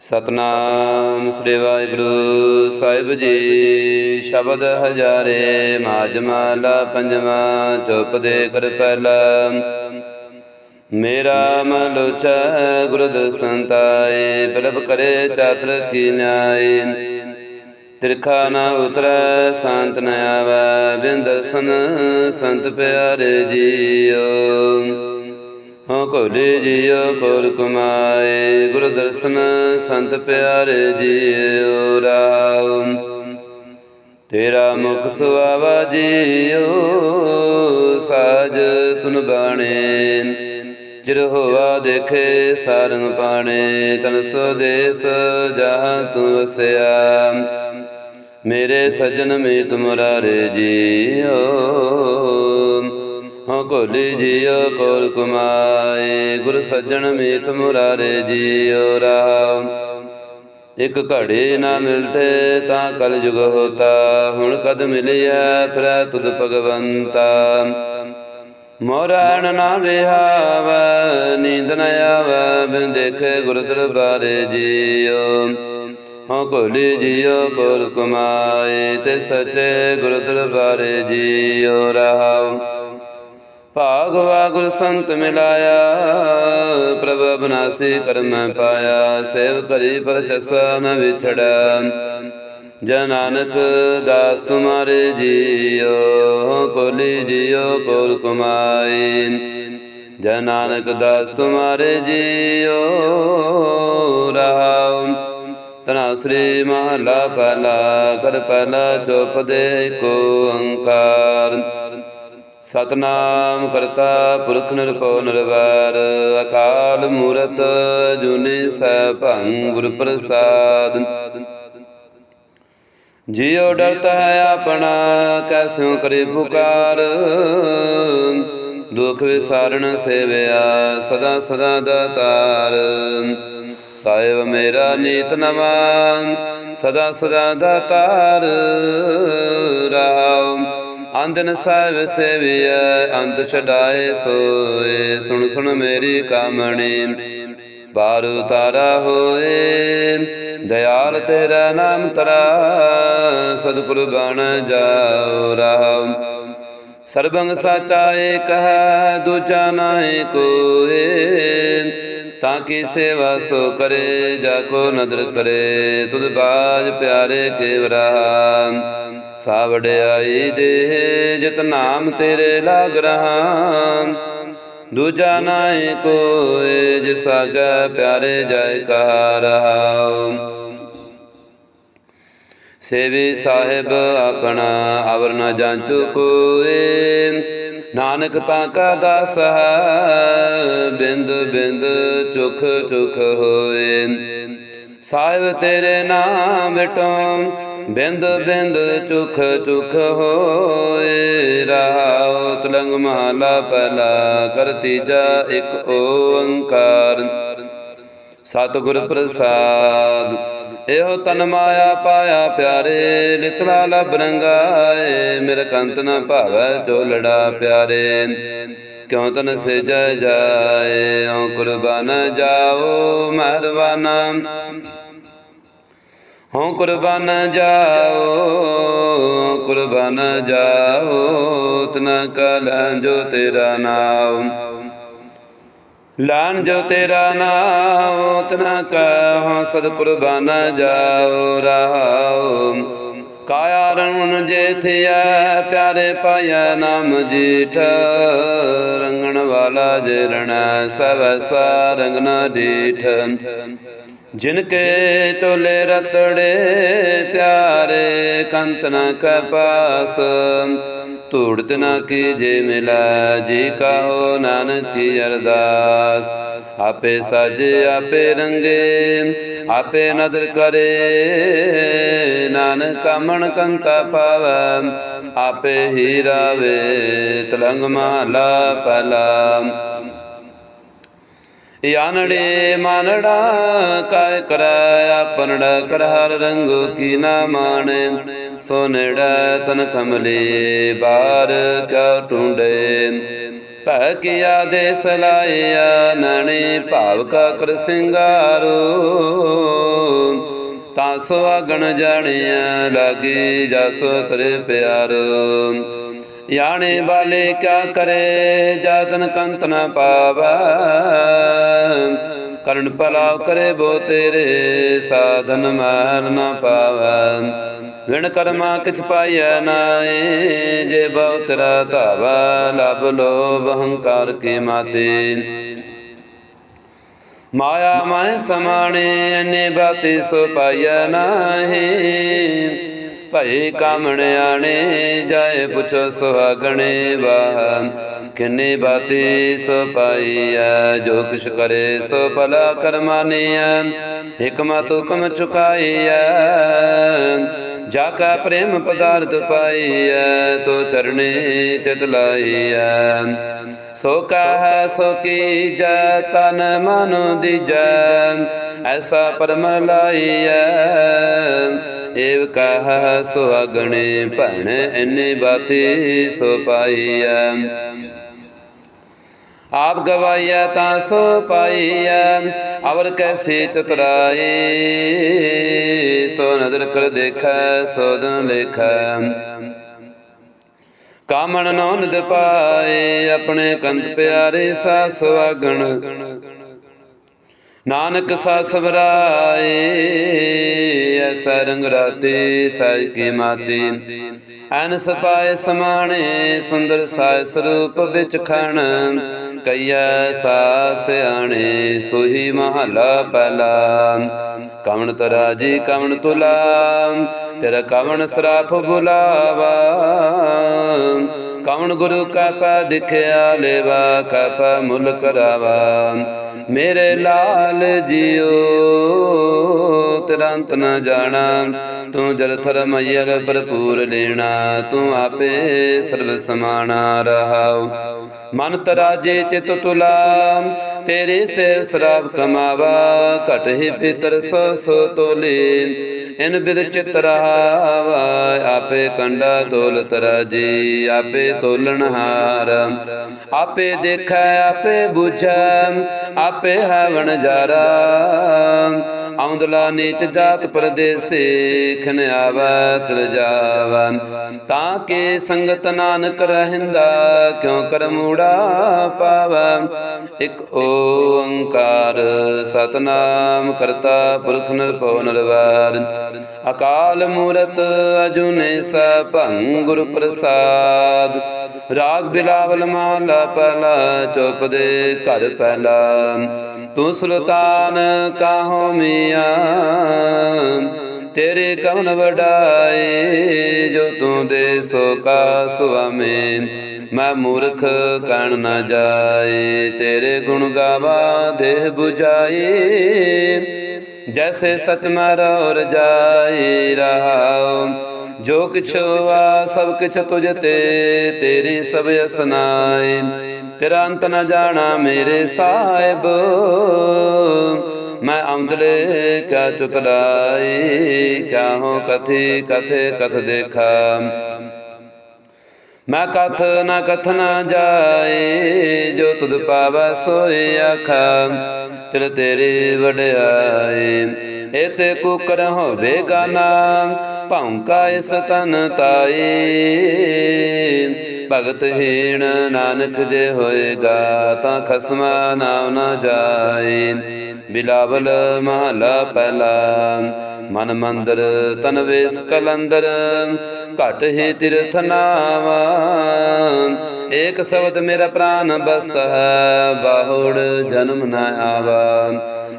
ਸਤਨਾਮ ਸ੍ਰੀ ਵਾਹਿਗੁਰੂ ਸਾਹਿਬ ਜੀ। ਸ਼ਬਦ ਹਜ਼ਾਰੇ ਮਾਜ ਮਾਲਾ ਪੰਜਵਾ, ਚੁੱਪ ਦੇ ਕਰ ਪਹਿਲਾ। ਮੇਰਾ ਮਨ ਲੋਚੈ ਗੁਰੂ ਦਰਸ਼ਨ ਬਲਬ ਕਰੇ ਚਾਤਰ ਕੀ ਨਿਆਏ। ਤਿਰਖਾ ਨਾ ਉਤਰੈ, ਸੰਤ ਨ ਆਵੈ ਬਿਨ ਦਰਸ਼ਨ ਸੰਤ ਪਿਆਰੇ ਜੀਓ। ਹਾਂ ਕੋਲੇ ਜੀਉ ਕੋਲ ਕਮਾਏ ਗੁਰ ਦਰਸ਼ਨ ਸੰਤ ਪਿਆਰੇ ਜੀਉ ਰਾਉ ਤੇਰਾ ਮੁਖ ਸੁਆਵਾ ਜੀਉ ਸਾਜ ਤੁਨ ਬਾਣੇ। ਜਿਰ ਹੋਵਾ ਦੇਖੇ ਸਾਰੰਗ ਪਾਣੇ, ਤਨ ਸੋ ਦੇਸ ਜਹਾਂ ਤੂੰ ਵਸਿਆ। ਮੇਰੇ ਸਜਨ ਮੇ ਤੁਮਰਾਰੇ ਜੀਓ ਹਉ ਕੋਲੀ ਜੀਉ ਕੋਲ ਕੁਮਾਏ ਗੁਰ ਸੱਜਣ ਮੀਤ ਮੁਰਾਰੇ ਜੀਉ ਰਾਮ ਇਕ ਘੜੀ ਨਾ ਮਿਲਤੇ ਤਾਂ ਕਲ ਯੁਗ ਹੋਤਾ, ਹੁਣ ਕਦ ਮਿਲਿਆ ਫਿਰ ਤੁਧ ਭਗਵੰਤਾ। ਮੋਰਾਣ ਨਾ ਵਿਹਾਵੈ, ਨੀਂਦ ਨ ਆਵੈ, ਬਿਨ ਦੇਖੇ ਗੁਰ ਦਰਬਾਰੇ ਜੀਉ ਹਉ ਕੋਲੀ ਜੀਉ ਕੋਲ ਕੁਮਾਏ ਤੇ ਸੱਚੇ ਗੁਰ ਦਰਬਾਰੇ ਜੀਉ ਰਹਾਉ ਭਾਗ ਵਾਗੁਰ ਸੰਤ ਮਿਲਾਇਆ, ਪ੍ਰਭ ਬਨਾਸੀ ਕਰਮ ਪਾਇਆ, ਸੇਵ ਕਰੀ ਪਰ ਚਸਾ ਨ ਵਿਛੜਾ ਜਨ ਨਾਨਕ ਦਾਸ ਤੁਮਾਰੇ ਜੀਓ, ਕੋਲੀ ਜੀਓ, ਕੋਲ ਕੁਮਾਈ। ਜਨ ਨਾਨਕ ਦਾਸ ਤੁਮਾਰੇ ਜੀਓ, ਰਹਾਉ। ਤਨਾ ਸ੍ਰੀ ਮਹਲਾ ਪਹਿਲਾ ਕਰ ਪਹਿਲਾ, ਚੁਪ ਦੇ ਕੋ ਓੰਕਾਰ ਸਤਨਾਮ ਕਰਤਾ ਪੁਰਖ ਨਿਰਭਉ ਨਿਰਵੈਰ, ਅਕਾਲ ਮੂਰਤ ਜੁਨੀ ਸੈਭੰ ਗੁਰ ਪ੍ਰਸਾਦ। ਜਿਉ ਡਰਤ ਹੈ ਆਪਣਾ ਕੈਸਿਉ ਕਰੇ ਪੁਕਾਰ। ਦੁਖ ਵਿਸਾਰਣ ਸੇਵਿਆ ਸਦਾ ਸਦਾ ਦਾਤਾਰ। ਸਾਹਿਬ ਮੇਰਾ ਨੀਤ ਨਵਾਂ, ਸਦਾ ਸਦਾ ਦਾਤਾਰ। ਰਹਾਉ ਅੰਦਨ ਸਾਹਿਬ ਸੇਵੀਐ ਅੰਤ ਛਡਾਏ ਸੋਏ, ਸੁਣ ਸੁਣ ਮੇਰੀ ਕਾਮਣੀ। ਬਾਰ ਤਾਰਾ ਹੋਏ, ਦਇਆਲ ਤੇਰਾ ਨਾਮ ਤਰਾ, ਸਤਿਗੁਰ ਬਣ ਜਾਉ ਰਹਾਉ ਸਰਬੰਗ ਸਾਚਾ ਏਕ ਹੈ, ਦੂਜਾ ਨਾਹੀ ਕੋਏ ਤਾਂ ਕੀ ਸੇਵਾ ਸੋ ਕਰੇ, ਜਾ ਕੋ ਨਦਰ ਕਰੇ, ਤੁਧ ਬਾਜ ਪਿਆਰੇ ਕੇਵਰਾ। ਸਾ ਵਡਿਆਈ ਦੇ ਜਿਤ ਨਾਮ ਤੇਰੇ ਲਾਗ ਰਹਾ। ਦੂਜਾ ਨਾਹੀ ਕੋਏ ਜਿਸ ਆਗੇ ਪਿਆਰੇ ਜਾਇ ਕਹਾ ਰਹਾਉ ਸੇਵੀ ਸਾਹਿਬ ਆਪਣਾ ਅਵਰ ਨ ਜਾਂਚੂ ਕੋਏ। ਨਾਨਕ ਤਾਂ ਕਾ ਦਾਸ ਹੈ, ਬਿੰਦ ਬਿੰਦ ਚੁਖ ਚੁਖ ਹੋਏ। ਸਾਹਿਬ ਤੇਰੇ ਨਾਮ ਵਿਟੋ ਬਿੰਦ ਬਿੰਦ ਚੁਖ ਚੁਖ ਹੋਏ, ਰਹਾਉ ਤਲੰਗ ਮਹਲਾ ਪਹਿਲਾ ਕਰ ਤੀਜਾ ਇੱਕ ਓੰਕਾਰ। ਸਤਿਗੁਰ ਪ੍ਰਸਾਦ, ਇਹੋ ਤਨ ਮਾਇਆ ਪਾਇਆ ਪਿਆਰੇ ਲਿਤਲਾ ਲਬ ਰੰਗਾਏ, ਮੇਰਾ ਕੰਤ ਨ ਭਾਵੈ ਚੋਲੜਾ ਪਿਆਰੇ। ਕਿਉ ਤਨ ਸੇ ਜੈ ਜਾਏ ਓ ਕੁਰਬਾਨ ਜਾਓ, ਮਹਿਰਬਾਨਾ। ਹਉ ਕੁਰਬਾਨ ਜਾਓ ਕੁਰਬਾਨ ਜਾਓ, ਤਨ ਕਲ ਜੋ ਤੇਰਾ ਨਾਮ। ਲਾਨ ਜੋ ਤੇਰਾ ਨਾਮ, ਤਨਾ ਕਹਾਂ ਸਦ ਕੁਰਬਾਨ ਜਾਓ ਰਹਾਉ ਕਾਇਆ ਰਣ ਜੇਥਿਆ ਪਿਆਰੇ ਪਾਇਆ ਨਾਮ ਜੀਠ। ਰੰਗਣ ਵਾਲਾ ਜੇ ਸਭ ਸਾ ਰੰਗਨਾ ਡੀਠ। ਜਿਨ ਕੇ ਚੋਲੇ ਰਤੜੇ ਪਿਆਰੇ, ਕੰਤ ਨਾ ਕਪਾਸ ਧੂੜਤ ਨਾ ਕੀ ਜੇ ਮਿਲਾ, ਜੀ ਕਾਹੋ ਨਾਨਕੀ ਅਰਦਾਸ। ਆਪੇ ਸਾਜੇ, ਆਪੇ ਰੰਗੇ, ਆਪੇ ਨਦਰ ਕਰੇ। ਨਾਨਕ ਕਾਮਣ ਕੰਤਾ ਪਾਵੈ, ਆਪੇ ਹੀ ਰਾਵੇ, ਤਲੰਗ ਮਹਲਾ ਪਲਾ ਯਾਨੜੇ ਮਾਨੜਾ, ਕਾਇ ਕਰੈ ਆਪਨੜਾ ਕਰ ਹਰ ਰੰਗ ਕੀ ਨਾ ਮਾਣੇ। ਸੋਨੜਾ ਤਨ ਕਮਲੇ, ਬਾਰ ਕਾ ਟੁੰਡੇ। ਦੇ ਸਲਾਇਆ, ਨਣੇ ਭਾਵ ਕਾ ਕਰ ਸਿੰਗਾਰੋ। ਤਾਂ ਸੁਆਗਣ ਜਾਣਿਆ, ਲਾਗੀ ਜਸ ਤਰੇ ਪਿਆਰ। ਯਾਣੇ ਵਾਲੇ ਕਿਆ ਕਰੇ, ਜਾਤਨ ਕੰਤ ਨਾ ਪਾਵੈ। ਕਰਨ ਭਲਾ ਕਰੇ ਬੋ ਤੇਰੇ, ਸਾਧਨ ਮਾਰ ਨ ਪਾਵੈ। ਵਿਣ ਕਰਮਾ ਕਿਛ ਪਾਈਐ ਨਾਏ ਜੇ ਬਹੁ ਤੇਰਾ ਧਾਵਾ ਲਬ ਲੋਭ ਹੰਕਾਰ ਕੀ ਮਾਤੇ। ਮਾਇਆ ਮਾਇ ਸਮਾਣੇ ਅਨੇ ਬਾਤੇ ਸੋ ਪਾਈਐ ਨਾਹੀ। ਭਏ ਕਾਮਣ ਆਣੇ ਜਾਏ ਪੁੱਛੋ ਸੁਹਾਗਣੇ ਵਾਹ ਕਿੰਨੇ ਬਾਤੇ ਸੋ ਪਾਈਐ ਜੋ ਕਿਛ ਕਰੇ ਸੋ ਭਲਾ ਕਰਮਾਨੀਐ ਹਕਮਤ ਹੁਕਮ ਚੁਕਾਈਐ ਜਾ ਕਾ ਪ੍ਰੇਮ ਪਦਾਰਥ ਪਾਈਐ ਤੋ ਚਰਣੇ ਚਿਤ ਲਾਈਐ ਸੋ ਕਹ ਸੋ ਕੀ ਜੈ ਤਨ ਮਨ ਦੀਜੈ ਐਸਾ ਪਰਮ ਲਾਈਐ। ਏਵ ਕਹ ਸੋ ਅਗਣੇ ਭਣ ਐਨੇ ਬਾਤੀ ਸੋ ਪਾਈਐ। ਆਪ ਗਵਾਇਆ ਤਾਂ ਸੋ ਪਾਈਐ, ਅਵਰ ਕੈਸੇ ਚਤਰਾਏ ਸੋ ਨਜ਼ਰ ਕਰ ਦੇਖੈ, ਸੋ ਦਨ ਲੇਖੈ ਕਾਮਣ ਨੋ ਨਿਦ ਪਾਏ, ਆਪਣੇ ਕੰਤ ਪਿਆਰੇ ਸਾ ਸੁਆਗਣ ਨਾਨਕ ਸਾ ਸਵਰਾਏ ਐਸਾ ਰੰਗ ਰਾਤੇ ਸਾਇ ਕੀ ਮਾਤੇ। ਐਨ ਸਪਾਏ ਸਮਾਣੇ, ਸੁੰਦਰ ਸਾਇ ਸਰੂਪ ਵਿੱਚ ਖਣ। ਕਈਐ ਸਾ ਸਿਆਣੇ ਸੋਹੀ ਮਹਲਾ ਪਹਿਲਾ। ਕਵਣ ਤਰਾਜੀ ਕਵਣ ਤੁਲਾ ਤੇਰਾ ਕਵਣ ਸਰਾਫ ਬੁਲਾਵਾ। ਕਵਣ ਗੁਰੂ ਕਾ ਪਾ ਦਿਖਿਆ ਲੇਵਾ, ਕਾ ਪਾ ਮੁੱਲ ਕਰਾਵਾ ਮੇਰੇ ਲਾਲ ਜੀਓ ਤੇਰਾ ਨਾ ਜਾਣਾ। ਤੂੰ ਜਲ ਥਰ ਮਈਰ ਭਰਪੂਰ ਲੈਣਾ, ਤੂੰ ਆਪੇ ਸਰਬ ਸਮਾਣਾ ਰਹਾਉ। ਮਨ ਤਰਾਜੇ ਚਿਤ ਤੁਲਾ, ਤੇਰੇ ਸੇ ਸਰਾਬ ਕਮਾਵਾ। ਘਟ ਹੀ ਪਿਤਰ ਸੋ ਸੋ ਤੋਲੇ। ਇਨ ਬਿਦ ਚਿਤ ਰਹਾਵਾ ਆਪੇ ਕੰਡਾ ਤੋਲ ਤਰਾਜੀ, ਆਪੇ ਤੋਲਣ ਹਾਰ। ਆਪੇ ਦੇਖੈ, ਆਪੇ ਬੁਝੈ, ਆਪੇ ਹਵਣ ਜਾਰਾ। ਆਉਂਦਲਾ ਨੀਚ ਜਾਤ ਪਰਦੇਸੇ, ਖਨ ਆਵੈ ਤਰ ਜਾਵੈ। ਤਾਂ ਕੇ ਸੰਗਤ ਨਾਨਕ ਰਹਿੰਦਾ, ਕਿਉ ਕਰਮੂੜਾ ਪਾਵੈ? ਇਕ ਓੰਕਾਰ ਸਤਨਾਮ ਕਰਤਾ ਪੁਰਖ ਨਿਰਭਉ ਨਿਰਵੈਰ ਅਕਾਲ ਮੂਰਤ ਅਜੂਨੇ ਸਭੰ ਗੁਰ ਪ੍ਰਸਾਦ। ਰਾਗ ਬਿਲਾਵਲ ਮਾਲਾ ਪਹਿਲਾ, ਚੁਪ ਦੇ ਘਰ ਪਹਿਲਾ। ਤੂੰ ਸੁਲਤਾਨ ਕਾਹੋ ਮੀਆਂ? ਤੇਰੇ ਕਵਨ ਵਡਾਏ ਜੋ ਤੂੰ ਦੇ ਸੋ ਕਾ ਸੁਆਮੀ ਮੈਂ ਮੂਰਖ ਕਣ ਨਾ ਜਾਏ ਤੇਰੇ ਗੁਣ ਗਾਵਾ ਦੇਹ 부ਜਾਏ ਜੈਸੇ ਸਚ ਮਰੋ ਰਜਾਈ ਰਹਾਉ। ਜੋ ਕਿਛ ਆ, ਸਭ ਕਿਛ ਤੁਝ ਤੇ, ਤੇਰੀ ਸਭ ਅਸਨਾਏ। ਤੇਰਾ ਅੰਤ ਨ ਜਾਣਾ ਮੇਰੇ ਸਾਹਿਬ, ਮੈਂ ਅੰਦਲੇ ਕਿਆ ਚੁਤਲਾਈ ਕਿਆ ਹੋ ਕਥੀ ਕਥੇ ਕਥ ਦੇਖਾ। ਮੈਂ ਕਥ ਨਾ ਕਥ ਨ ਜਾਏ, ਜੋ ਤੁਧ ਪਾਵੈ ਸੋਏ ਆਖਾ, ਤਿਲ ਤੇਰੇ ਵਡਿਆਏ। ਇਤੇ ਕੁਕਰ ਹੋਵੇ ਗਾਨਾ ਭੌਂਕਾ ਇਸ ਤਨ ਤਾਈ। ਭਗਤ ਹੀਣ ਨਾਨਕ ਜੇ ਹੋਏਗਾ ਤਾਂ ਖਸਮਾ ਨਾਮ ਨਾ ਜਾਏ ਬਿਲਾਵਲ ਮਹਲਾ ਪਹਿਲਾ। ਮਨ ਮੰਦਰ ਤਨ ਵੇਸ ਕਲੰਦਰ। ਘਟ ਹੀ ਤਿਰਥ ਨਾਵਾ। ਏਕ ਸ਼ਬਦ ਮੇਰਾ ਪ੍ਰਾਨ ਬਸਤ ਹੈ। ਬਾਹੁੜ ਜਨਮ ਨਾ ਆਵਾ।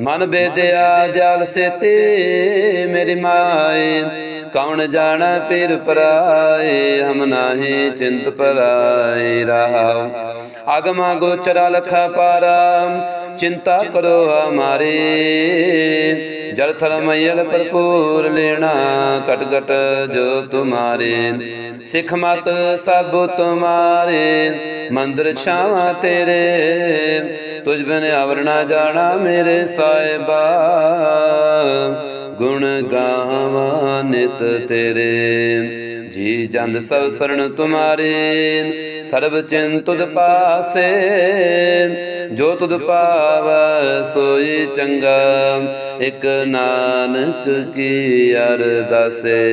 ਮਨ ਬੇਦਿਆ ਜਲ ਸੇਤੇ ਮੇਰੀ ਮਾਏ। ਕੌਣ ਜਾਣਾ ਪੀਰ ਪਰਾਏ, ਹਮ ਨਾਹੀ ਚਿੰਤ ਪਰਾਏ, ਰਹਾਉ। ਆਗਮਾ ਗੋਚਰਾ ਲਖਾ ਪਾਰਾ, ਚਿੰਤਾ ਕਰੋ ਹਮਾਰੇ। ਜਲ ਥਲ ਮਈਲ ਭਰਪੂਰ ਲੈਣਾ ਕਟ ਕਟ ਜੋ ਤੁਮਾਰੇ। ਸਿੱਖ ਮਤ ਸਭ ਤੁਮਾਰੇ, ਮੰਦਰ ਛਾਵਾਂ ਤੇਰੇ। ਤੁਝ ਬਿਨ ਆਵਰਣਾ ਜਾਣਾ ਮੇਰੇ ਸਾਹਿਬਾ। ਗੁਣ ਗਾਵਾਂ ਨਿਤ ਤੇਰੇ। ਜੀ ਜੰਦ ਸਭ ਸਰਣ ਤੁਮਾਰੇ। ਸਰਬ ਚਿੰਤ ਤੁਧ ਪਾਸੇ। ਜੋ ਤੁਧ ਪਾਵੈ ਸੋਈ ਚੰਗਾ। ਇਕ ਨਾਨਕ ਕੀ ਅਰਦਾਸੇ